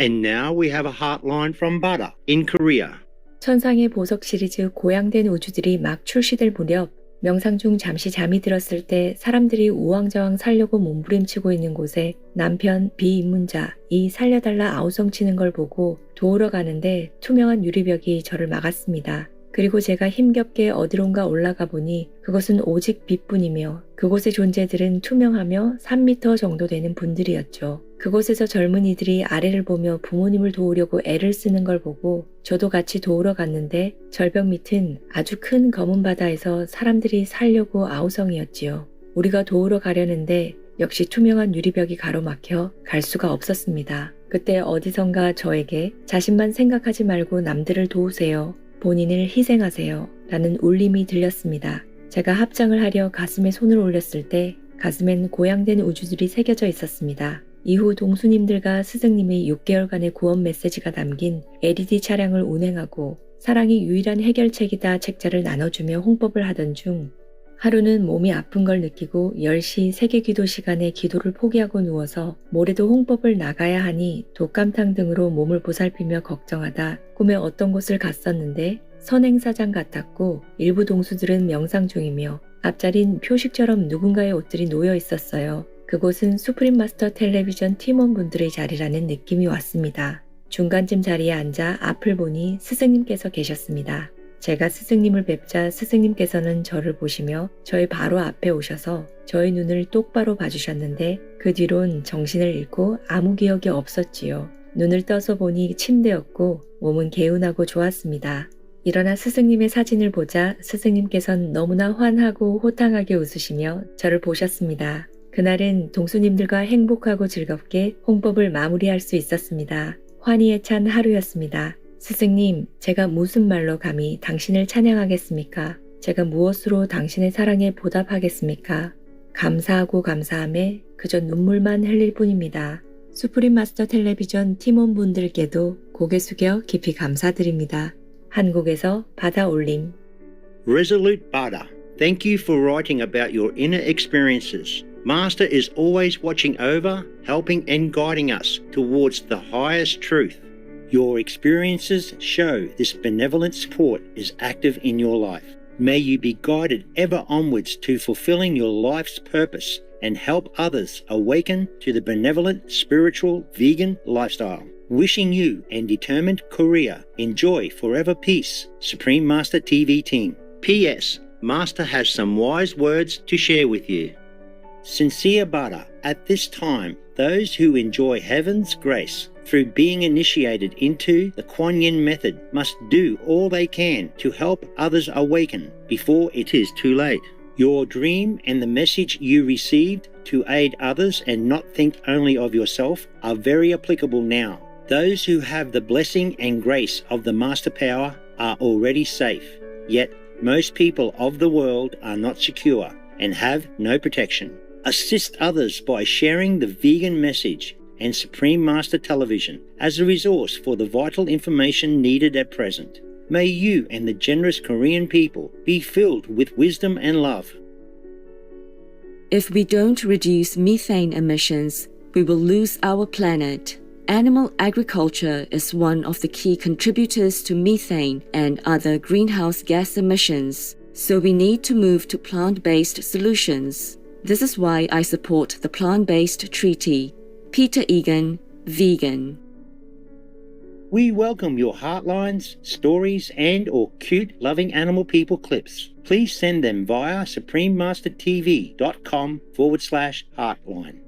And now we have a heartline from Butter in Korea. 천상의 보석 시리즈 고양된 우주들이 막 출시될 무렵 명상 중 잠시 잠이 들었을 때 사람들이 우왕좌왕 살려고 몸부림치고 있는 곳에 남편 비입문자 이 살려달라 아우성치는 걸 보고 도우러 가는데 투명한 유리벽이 저를 막았습니다. 그리고 제가 힘겹게 어디론가 올라가 보니 그것은 오직 빛뿐이며 그곳의 존재들은 투명하며 3미터 정도 되는 분들이었죠. 그곳에서 젊은이들이 아래를 보며 부모님을 도우려고 애를 쓰는 걸 보고 저도 같이 도우러 갔는데 절벽 밑은 아주 큰 검은 바다에서 사람들이 살려고 아우성이었지요. 우리가 도우러 가려는데 역시 투명한 유리벽이 가로막혀 갈 수가 없었습니다. 그때 어디선가 저에게 자신만 생각하지 말고 남들을 도우세요. 본인을 희생하세요. 라는 울림이 들렸습니다. 제가 합장을 하려 가슴에 손을 올렸을 때 가슴엔 고양된 우주들이 새겨져 있었습니다. 이후 동수님들과 스승님의 6개월간의 구원 메시지가 담긴 LED 차량을 운행하고 사랑이 유일한 해결책이다 책자를 나눠주며 홍법을 하던 중 하루는 몸이 아픈 걸 느끼고 10시 세계 기도 시간에 기도를 포기하고 누워서 모레도 홍법을 나가야 하니 독감탕 등으로 몸을 보살피며 걱정하다 꿈에 어떤 곳을 갔었는데 선행사장 같았고 일부 동수들은 명상 중이며 앞자린 표식처럼 누군가의 옷들이 놓여 있었어요. 그곳은 수프림 마스터 텔레비전 팀원분들의 자리라는 느낌이 왔습니다. 중간쯤 자리에 앉아 앞을 보니 스승님께서 계셨습니다. 제가 스승님을 뵙자 스승님께서는 저를 보시며 저의 바로 앞에 오셔서 저의 눈을 똑바로 봐주셨는데 그 뒤론 정신을 잃고 아무 기억이 없었지요. 눈을 떠서 보니 침대였고 몸은 개운하고 좋았습니다. 일어나 스승님의 사진을 보자 스승님께선 너무나 환하고 호탕하게 웃으시며 저를 보셨습니다. 그날은 동수님들과 행복하고 즐겁게 홍법을 마무리할 수 있었습니다. 환희에 찬 하루였습니다. 스승님, 제가 무슨 말로 감히 당신을 찬양하겠습니까? 제가 무엇으로 당신의 사랑에 보답하겠습니까? 감사하고 감사함에 그저 눈물만 흘릴 뿐입니다. 수프림 마스터 텔레비전 팀원분들께도 고개 숙여 깊이 감사드립니다. 한국에서 받아 올림. Resolute Butter, thank you for writing about your inner experiences. Master is always watching over, helping, and guiding us towards the highest truth. Your experiences show this benevolent support is active in your life. May you be guided ever onwards to fulfilling your life's purpose and help others awaken to the benevolent spiritual vegan lifestyle. Wishing you and determined Korea enjoy forever peace, Supreme Master TV team. P.S. Master has some wise words to share with you. Sincere Butter, at this time, those who enjoy heaven's grace through being initiated into the Kuan Yin method must do all they can to help others awaken before it is too late. Your dream and the message you received to aid others and not think only of yourself are very applicable now. Those who have the blessing and grace of the Master Power are already safe, yet most people of the world are not secure and have no protection. Assist others by sharing the vegan message and Supreme Master Television as a resource for the vital information needed at present. May you and the generous Korean people be filled with wisdom and love. If we don't reduce methane emissions, we will lose our planet. Animal agriculture is one of the key contributors to methane and other greenhouse gas emissions, so we need to move to plant based solutions. This is why I support the plant based treaty. Peter Egan, vegan. We welcome your heartlines, stories, and or cute loving animal people clips. Please send them via suprememastertv.com forward slash heartline.